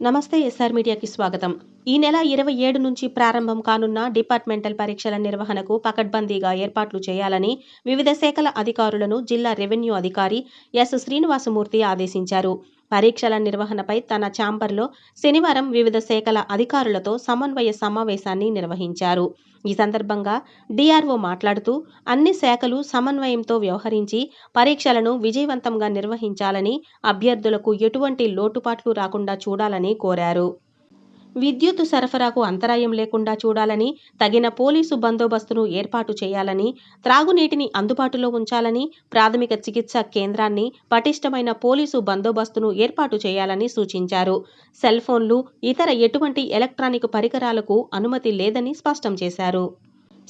నమస్తే ఎస్ఆర్ మీడియాకి స్వాగతం. ఈ నెల ఇరవై ఏడు నుంచి ప్రారంభం కానున్న డిపార్ట్మెంటల్ పరీక్షల నిర్వహణకు పకడ్బందీగా ఏర్పాట్లు చేయాలని వివిధ శాఖల అధికారులను జిల్లా రెవెన్యూ అధికారి ఎస్ శ్రీనివాసమూర్తి ఆదేశించారు. పరీక్షల నిర్వహణపై తన ఛాంబర్లో శనివారం వివిధ శాఖల అధికారులతో సమన్వయ సమావేశాన్ని నిర్వహించారు. ఈ సందర్భంగా డిఆర్ఓ మాట్లాడుతూ అన్ని శాఖలు సమన్వయంతో వ్యవహరించి పరీక్షలను విజయవంతంగా నిర్వహించాలని అభ్యర్థులకు ఎటువంటి లోటుపాట్లు రాకుండా చూడాలని కోరారు. విద్యుత్ సరఫరాకు అంతరాయం లేకుండా చూడాలని తగిన పోలీసు బందోబస్తును ఏర్పాటు చేయాలని త్రాగునీటిని అందుబాటులో ఉంచాలని ప్రాథమిక చికిత్స కేంద్రాన్ని పటిష్టమైన పోలీసు బందోబస్తును ఏర్పాటు చేయాలని సూచించారు. సెల్ ఫోన్లు ఇతర ఎటువంటి ఎలక్ట్రానిక్ పరికరాలకు అనుమతి లేదని స్పష్టం చేశారు.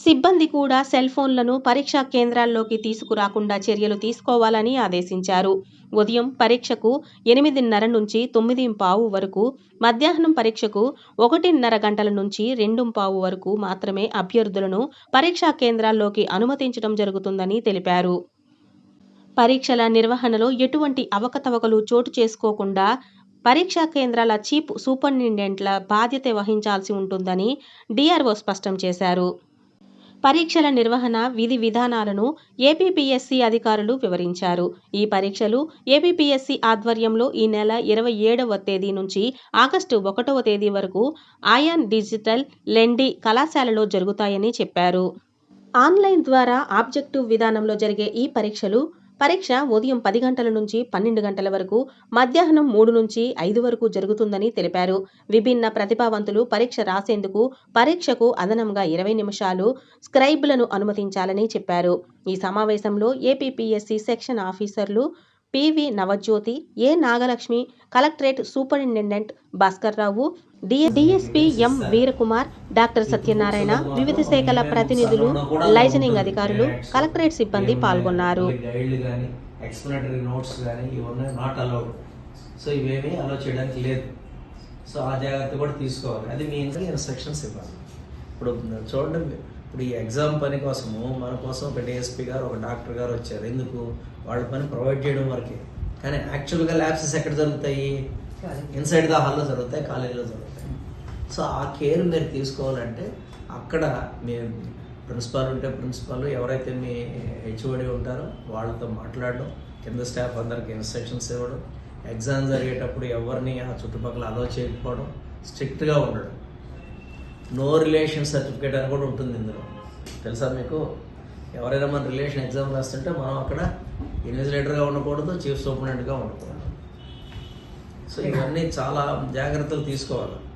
సిబ్బంది కూడా సెల్ ఫోన్లను పరీక్షా కేంద్రాల్లోకి తీసుకురాకుండా చర్యలు తీసుకోవాలని ఆదేశించారు. ఉదయం పరీక్షకు ఎనిమిదిన్నర నుంచి తొమ్మిది పావు వరకు మధ్యాహ్నం పరీక్షకు ఒకటిన్నర గంటల నుంచి రెండు పావు వరకు మాత్రమే అభ్యర్థులను పరీక్షా కేంద్రాల్లోకి అనుమతించడం జరుగుతుందని తెలిపారు. పరీక్షల నిర్వహణలో ఎటువంటి అవకతవకలు చోటు చేసుకోకుండా పరీక్షా కేంద్రాల చీఫ్ సూపరింటెండెంట్ల బాధ్యత వహించాల్సి ఉంటుందని డిఆర్ఓ స్పష్టం చేశారు. పరీక్షల నిర్వహణ విధి విధానాలను ఏపీపీఎస్సీ అధికారులు వివరించారు. ఈ పరీక్షలు ఏపీపీఎస్సీ ఆధ్వర్యంలో ఈ నెల ఇరవై ఏడవ తేదీ నుంచి ఆగస్టు ఒకటవ తేదీ వరకు ఆయాన్ డిజిటల్ లెండి కళాశాలలో జరుగుతాయని చెప్పారు. ఆన్లైన్ ద్వారా ఆబ్జెక్టివ్ విధానంలో జరిగే ఈ పరీక్షలు పరీక్ష ఉదయం పది గంటల నుంచి పన్నెండు గంటల వరకు మధ్యాహ్నం మూడు నుంచి ఐదు వరకు జరుగుతుందని తెలిపారు. విభిన్న ప్రతిభావంతులు పరీక్ష రాసేందుకు పరీక్షకు అదనంగా ఇరవై నిమిషాలు స్క్రైబ్లను అనుమతించాలని చెప్పారు. ఈ సమావేశంలో ఏపీపీఎస్సీ సెక్షన్ ఆఫీసర్లు PV Navajyothi A Nagalakshmi collectorate superintendent Bhaskar Rao DSP M Veerakumar doctor Satyanarayana వివిధ శాఖల ప్రతినిధులు లైజనింగ్ అధికారులు కలెక్టరేట్ సిబ్బంది పాల్గొన్నారు. ఎక్స్ప్లెనేటరీ నోట్స్ కానీ ఇవన్నీ నాట్ అలౌడ్ సో ఇవేమీ అలౌ చేయడానికి లేదు సో ఆ జాగ్రత్త కూడా తీసుకోవాలి. అది మీ ఇన్స్ట్రక్షన్స్ ఇవ్వాలి. ఇప్పుడు చూడండి ఇప్పుడు ఈ ఎగ్జామ్ పని కోసము మన కోసం ఒక డిఎస్పీ గారు ఒక డాక్టర్ గారు వచ్చారు. ఎందుకు? వాళ్ళ పని ప్రొవైడ్ చేయడం వరకే. కానీ యాక్చువల్గా ల్యాబ్సెస్ ఎక్కడ జరుగుతాయి? ఇన్సైడ్ ద హాల్లో జరుగుతాయి కాలేజీలో జరుగుతాయి. సో ఆ కేర్ మీరు తీసుకోవాలంటే అక్కడ మీ ప్రిన్సిపాల్ ఉంటే ప్రిన్సిపాల్ ఎవరైతే మీ హెచ్ఓడి ఉంటారో వాళ్ళతో మాట్లాడడం కింద స్టాఫ్ అందరికి ఇన్స్ట్రక్షన్స్ ఇవ్వడం ఎగ్జామ్ జరిగేటప్పుడు ఎవరిని ఆ చుట్టుపక్కల అలో చేయకపోవడం స్ట్రిక్ట్గా ఉండడం. నో రిలేషన్ సర్టిఫికేట్ అని కూడా ఉంటుంది ఇందులో. తెలుసా మీకు? ఎవరైనా మన రిలేషన్ ఎగ్జామ్ రాస్తుంటే మనం అక్కడ ఇన్విజిలేటర్గా ఉండకూడదు చీఫ్ సూపరింటెండెంట్గా ఉండకూడదు. సో ఇవన్నీ చాలా జాగ్రత్తలు తీసుకోవాలి.